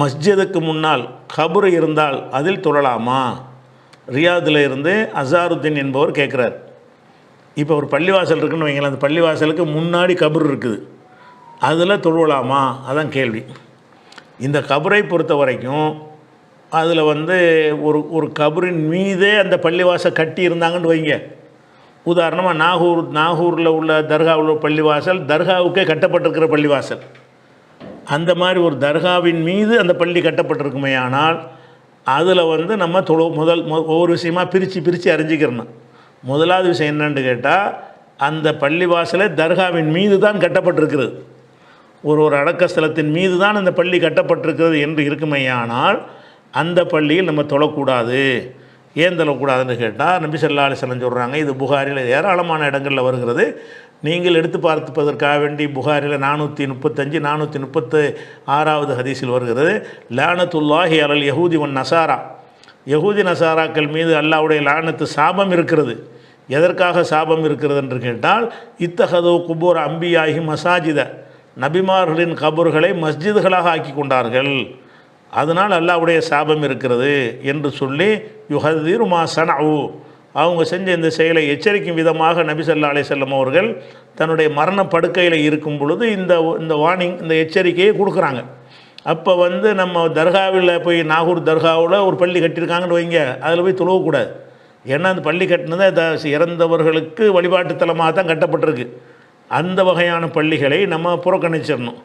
மஸ்ஜிதுக்கு முன்னால் கபுரு இருந்தால் அதில் தொழலாமா ரியாதில் இருந்து அசாருத்தீன் என்பவர் கேட்குறார். இப்போ ஒரு பள்ளிவாசல் இருக்குன்னு வைங்களேன் அந்த பள்ளிவாசலுக்கு முன்னாடி கபர் இருக்குது. அதில் தொழுவலாமா அதான் கேள்வி. இந்த கபரை பொறுத்த வரைக்கும் அதில் வந்து ஒரு ஒரு கபரின் மீதே அந்த பள்ளிவாசல் கட்டி இருந்தாங்கன்னு வைங்க. உதாரணமாக நாகூர் நாகூரில் உள்ள தர்காவில் உள்ள பள்ளிவாசல் தர்காவுக்கே கட்டப்பட்டிருக்கிற பள்ளிவாசல். அந்த மாதிரி ஒரு தர்காவின் மீது அந்த பள்ளி கட்டப்பட்டிருக்குமே ஆனால் அதில் வந்து நம்ம தொழு முதல் மொ- ஒவ்வொரு விஷயமாக பிரித்து பிரித்து அறிஞ்சிக்கிறணும். முதலாவது விஷயம் என்னன்னு கேட்டால் அந்த பள்ளிவாசலை தர்காவின் மீது தான் கட்டப்பட்டிருக்கிறது. ஒரு ஒரு அடக்கஸ்தலத்தின் மீது தான் அந்த பள்ளி கட்டப்பட்டிருக்கிறது என்று இருக்குமையானால் அந்த பள்ளியில் நம்ம தொழக்கூடாது. ஏன் தொழக்கூடாதுன்னு கேட்டால் நம்பி செல்லாலி செல்லம் சொல்கிறாங்க இது புகாரில் ஏராளமான இடங்களில் வருகிறது. நீங்கள் எடுத்து பார்ப்பதற்காக வேண்டி புகாரில் நானூற்றி முப்பத்தஞ்சு நானூற்றி முப்பத்து ஆறாவது ஹதீஸில் வருகிறது லானத்துல்லாஹி அலல் யஹூதி ஒன் நசாரா. யகூதி நசாராக்கள் மீது அல்லாவுடைய லானத்து சாபம் இருக்கிறது. எதற்காக சாபம் இருக்கிறது என்று கேட்டால் இத்தகதோ குபூர் அம்பியாகி மசாஜித. நபிமார்களின் கபூர்களை மஸ்ஜிதுகளாக ஆக்கி கொண்டார்கள் அதனால் அல்லாஹ்வுடைய சாபம் இருக்கிறது என்று சொல்லி யுஹதீர் மா சனவு அவங்க செஞ்ச இந்த செயலை எச்சரிக்கும் விதமாக நபி ஸல்லல்லாஹு செல்லம் அவர்கள் தன்னுடைய மரண படுக்கையில் இருக்கும் பொழுது இந்த இந்த வார்னிங் இந்த எச்சரிக்கையை கொடுக்குறாங்க. அப்போ வந்து நம்ம தர்காவில் போய் நாகூர் தர்காவில் ஒரு பள்ளி கட்டியிருக்காங்கன்னு வைங்க அதில் போய் துளவக்கூடாது ஏன்னா அந்த பள்ளி கட்டினது இறந்தவர்களுக்கு வழிபாட்டு தலமாக தான் கட்டப்பட்டிருக்கு. அந்த வகையான பள்ளிகளை நம்ம புறக்கணிச்சிடணும்.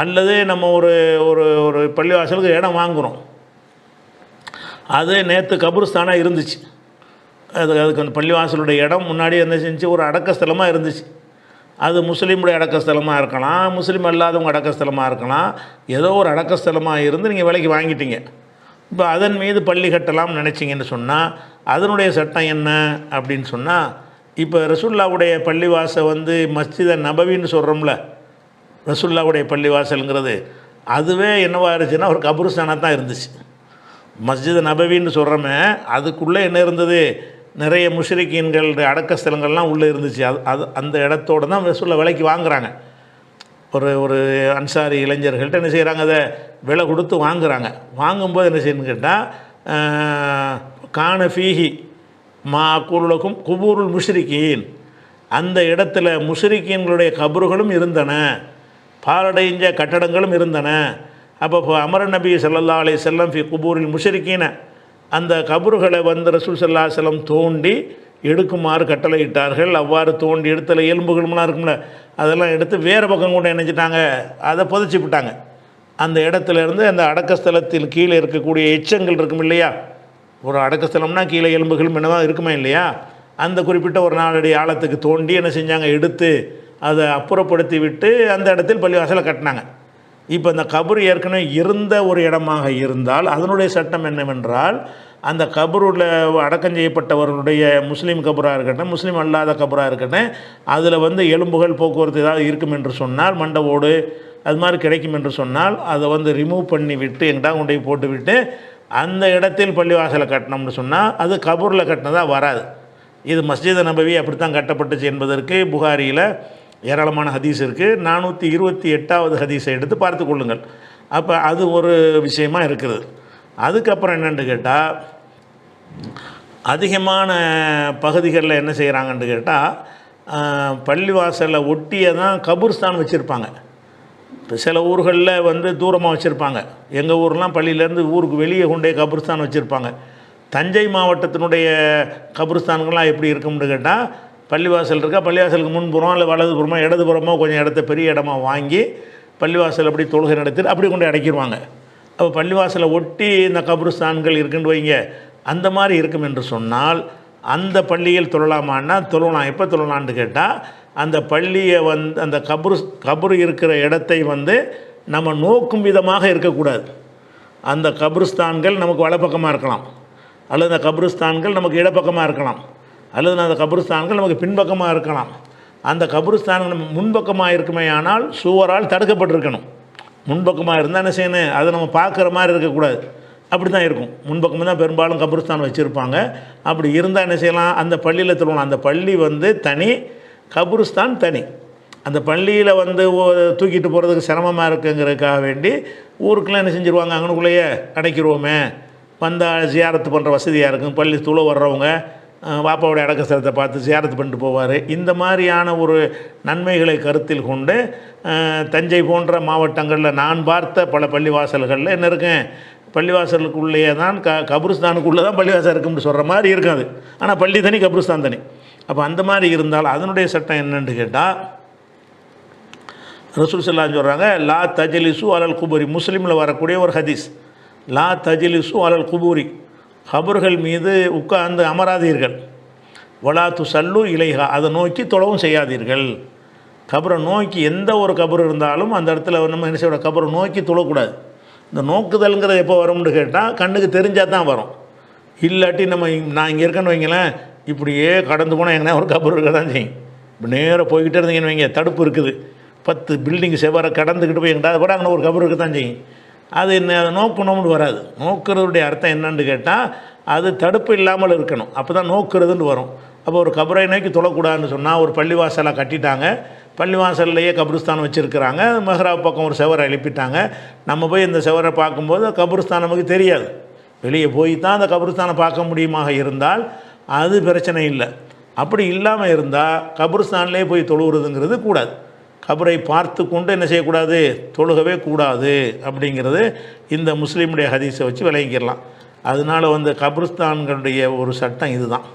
அல்லது நம்ம ஒரு ஒரு ஒரு பள்ளிவாசலுக்கு இடம் வாங்குகிறோம் அது நேற்று கபூர்ஸ்தானாக இருந்துச்சு. அது அதுக்கு அந்த பள்ளிவாசலுடைய இடம் முன்னாடி என்ன செஞ்சு ஒரு அடக்கஸ்தலமாக இருந்துச்சு. அது முஸ்லீமுடைய அடக்கஸ்தலமாக இருக்கலாம் முஸ்லீம் அல்லாதவங்க அடக்கஸ்தலமாக இருக்கலாம். ஏதோ ஒரு அடக்கஸ்தலமாக இருந்து நீங்கள் விலைக்கு வாங்கிட்டீங்க. இப்போ அதன் மீது பள்ளி கட்டலாம்னு நினச்சிங்கன்னு சொன்னால் அதனுடைய சட்டம் என்ன அப்படின்னு சொன்னால் இப்போ ரசுல்லாவுடைய பள்ளிவாசல் வந்து மஸ்ஜித நபவின்னு சொல்கிறோம்ல ரசுல்லாவுடைய பள்ளிவாசலுங்கிறது அதுவே என்னவா இருந்துச்சுன்னா ஒரு கபருஸ்தானாக தான் இருந்துச்சு. மஸ்ஜித் நபவின்னு சொல்கிறோமே அதுக்குள்ளே என்ன இருந்தது? நிறைய முஷரிக்கீன்களுடைய அடக்க ஸ்தலங்கள்லாம் உள்ளே இருந்துச்சு. அது அது அந்த இடத்தோட தான் ரசூல்லா விலைக்கு வாங்குறாங்க. ஒரு ஒரு அன்சாரி இளைஞர்கள்ட்ட என்ன செய்கிறாங்க அதை விலை கொடுத்து வாங்குறாங்க. வாங்கும்போது என்ன செய்யணும்னு கேட்டால் கான ஃபீஹி மா குருலகும் குபூருள் முஷரிக்கீன். அந்த இடத்துல முஷரிக்கீன்களுடைய கபறுகளும் இருந்தன. பாலடைஞ்ச கட்டடங்களும் இருந்தன. அப்போ அமர நபி ஸல்லல்லாஹு அலி செல்லம் ஃபி குபூரில் முஷ்ரிக்கீன அந்த கபறுகளை வந்து ரசூல் ஸல்லல்லாஹு தோண்டி எடுக்குமாறு கட்டளையிட்டார்கள். அவ்வாறு தோண்டி எடுத்தல எலும்புகளும்லாம் இருக்கும்ல அதெல்லாம் எடுத்து வேறு பக்கம் கூட இணைஞ்சிட்டாங்க. அதை புதைச்சி விட்டாங்க. அந்த இடத்துல இருந்து அந்த அடக்கஸ்தலத்தில் கீழே இருக்கக்கூடிய எச்சங்கள் இருக்கும் இல்லையா? ஒரு அடக்கஸ்தலம்னா கீழே எலும்புகள் என்னதான் இருக்குமே இல்லையா? அந்த குறிப்பிட்ட ஒரு நாளடி ஆழத்துக்கு தோண்டி என்ன செஞ்சாங்க? எடுத்து அதை அப்புறப்படுத்தி விட்டு அந்த இடத்தில் பள்ளிவாசலை கட்டினாங்க. இப்போ இந்த கபர் ஏற்கனவே இருந்த ஒரு இடமாக இருந்தால் அதனுடைய சட்டம் என்னவென்றால் அந்த கபருள்ள அடக்கம் செய்யப்பட்டவர்களுடைய முஸ்லீம் கபராக இருக்கட்டும் முஸ்லீம் அல்லாத கபராக இருக்கட்டும் அதில் வந்து எலும்புகள் போக்குவரத்து ஏதாவது இருக்கும் என்று சொன்னால் மண்டவோடு அது மாதிரி கிடைக்கும் என்று சொன்னால் அதை வந்து ரிமூவ் பண்ணி விட்டு எங்கிட்ட கொண்டு போய் போட்டுவிட்டு அந்த இடத்தில் பள்ளிவாசலை கட்டினோம்னு சொன்னால் அது கபூரில் கட்டினதாக வராது. இது மஸ்ஜித் நபவி அப்படித்தான் கட்டப்பட்டுச்சு என்பதற்கு புகாரியில் ஏராளமான ஹதீஸ் இருக்குது நானூற்றி இருபத்தி எட்டாவது ஹதீஸை எடுத்து பார்த்து கொள்ளுங்கள். அப்போ அது ஒரு விஷயமாக இருக்கிறது. அதுக்கப்புறம் என்னென்னு கேட்டால் அதிகமான பகுதிகளில் என்ன செய்கிறாங்கன்னு கேட்டால் பள்ளிவாசலில் ஒட்டியே தான் கபூர்ஸ்தான் வச்சுருப்பாங்க. இப்போ சில ஊர்களில் வந்து தூரமாக வச்சுருப்பாங்க. எங்கள் ஊர்லாம் பள்ளியிலேருந்து ஊருக்கு வெளியே கொண்டே கபூர்ஸ்தான் வச்சுருப்பாங்க. தஞ்சை மாவட்டத்தினுடைய கபூர்ஸ்தான்கள்லாம் எப்படி இருக்கும்னு கேட்டால் பள்ளிவாசல் இருக்கா? பள்ளிவாசலுக்கு முன்புறம் இல்லை வலதுபுறமோ இடதுபுறமோ கொஞ்சம் இடத்த பெரிய இடமா வாங்கி பள்ளிவாசல் அப்படி தொழுகை நடத்திட்டு அப்படி கொண்டு அடைக்கிடுவாங்க அப்போ பள்ளிவாசலை ஒட்டி இந்த கபருஸ்தான்கள் இருக்குன்னு வைங்க அந்த மாதிரி இருக்கும் என்று சொன்னால் அந்த பள்ளியில் தொழலாமான்னா தொழலாம். எப்போ தொழலான்னு கேட்டால் அந்த பள்ளியை வந்து அந்த கபரு கபரு இருக்கிற இடத்தை வந்து நம்ம நோக்கும் விதமாக இருக்கக்கூடாது. அந்த கபருஸ்தான்கள் நமக்கு வலப்பக்கமாக இருக்கலாம். அல்லது அந்த கபருஸ்தான்கள் நமக்கு இடப்பக்கமாக இருக்கலாம். அல்லது அந்த கபருஸ்தான்கள் நமக்கு பின்பக்கமாக இருக்கலாம். அந்த கபருஸ்தான்கள் முன்பக்கமாக இருக்குமே ஆனால் சுவரால் தடுக்கப்பட்டிருக்கணும். முன்பக்கமாக இருந்தால் என்ன செய்யணும்? அதை நம்ம பார்க்குற மாதிரி இருக்கக்கூடாது. அப்படி தான் இருக்கும். முன்பக்கம் தான் பெரும்பாலும் கபருஸ்தான் வச்சுருப்பாங்க. அப்படி இருந்தால் என்ன செய்யலாம்? அந்த பள்ளியில் தொழுவலாம் அந்த பள்ளி வந்து தனி கபருஸ்தான் தனி. அந்த பள்ளியில் வந்து ஓ- தூக்கிட்டு போகிறதுக்கு சிரமமாக இருக்குங்கிறதுக்காக வேண்டி ஊருக்குலாம் என்ன செஞ்சுருவாங்க? அங்கனுக்குள்ளேயே அடைக்கிறோமே. வந்தால் ஜியாரத்து பண்ணுற வசதியாக இருக்கும். பள்ளி தூள வர்றவங்க அஹ், அடக்கஸ்தலத்தை அடக்க பார்த்து சேரத்து பண்ணிட்டு போவார். இந்த மாதிரியான ஒரு நன்மைகளை கருத்தில் கொண்டு தஞ்சை போன்ற மாவட்டங்களில் நான் பார்த்த பல பள்ளிவாசல்களில் என்ன இருக்கேன் பள்ளிவாசலுக்குள்ளேயே தான் க கபுருஸ்தானுக்குள்ளே தான் பள்ளிவாசல் இருக்கும்னு சொல்கிற மாதிரி இருக்காது. ஆனால் பள்ளி தனி கபுருஸ்தான் தனி. அப்போ அந்த மாதிரி இருந்தால் அதனுடைய சட்டம் என்னென்னு கேட்டால் ரசூல் சல்லாம் சொல்கிறாங்க லா தஜலிசு அலல் குபூரி. முஸ்லீமில் வரக்கூடிய ஒரு ஹதீஸ். லா தஜலிசு அலல் குபூரி. கபர்கள் மீது உட்கார்ந்து அமராதீர்கள். வலா சல்லு இலைகா அதை நோக்கி தொலவும் செய்யாதீர்கள். கபரை நோக்கி எந்த ஒரு கபர் இருந்தாலும் அந்த இடத்துல நம்ம என்ன செய்யணும் கபரை நோக்கி தொழக்கூடாது. இந்த நோக்குதல்ங்கிறது எப்போ வரும்னு கேட்டால் கண்ணுக்கு தெரிஞ்சால் தான் வரும். இல்லாட்டி நம்ம நான் இங்கே இருக்கேன்னு வைங்களேன் இப்படியே கடந்து போனால் எங்கன்னா ஒரு கபர் இருக்க தான் செய்யும். இப்போ நேராக போய்கிட்டே இருந்தீங்கன்னு வைங்க தடுப்பு இருக்குது. பத்து பில்டிங் செவரை கடந்துக்கிட்டு போய் எங்கிட்ட கூட அங்கே ஒரு கபர் இருக்க தான் செய்யும். அது என்ன அதை நோக்கணும்னு வராது. நோக்கிறதுடைய அர்த்தம் என்னன்னு கேட்டால் அது தடுப்பு இல்லாமல் இருக்கணும். அப்போ தான் நோக்கிறதுன்னு வரும். அப்போ ஒரு கபரை நோக்கி தொழக்கூடாதுன்னு சொன்னால் ஒரு பள்ளிவாசலை கட்டிட்டாங்க. பள்ளிவாசல்லையே கபிரிஸ்தானம் வச்சுருக்கிறாங்க. மெஹ்ரா பக்கம் ஒரு செவரை எழுப்பிட்டாங்க. நம்ம போய் இந்த செவரை பார்க்கும்போது கபிரிஸ்தான் நமக்கு தெரியாது. வெளியே போய் தான் அந்த கபிரிஸ்தானை பார்க்க முடியுமாக இருந்தால் அது பிரச்சனை இல்லை. அப்படி இல்லாமல் இருந்தால் கபிரிஸ்தான்லேயே போய் தொழுகிறதுங்கிறது கூடாது. கபரை பார்த்து கொண்டு என்ன செய்யக்கூடாது? தொழுகவே கூடாது அப்படிங்கிறது இந்த முஸ்லீமுடைய ஹதீஸை வச்சு விளங்கிக்கலாம். அதனால் வந்து கபிரிஸ்தான்களுடைய ஒரு சட்டம் இதுதான்.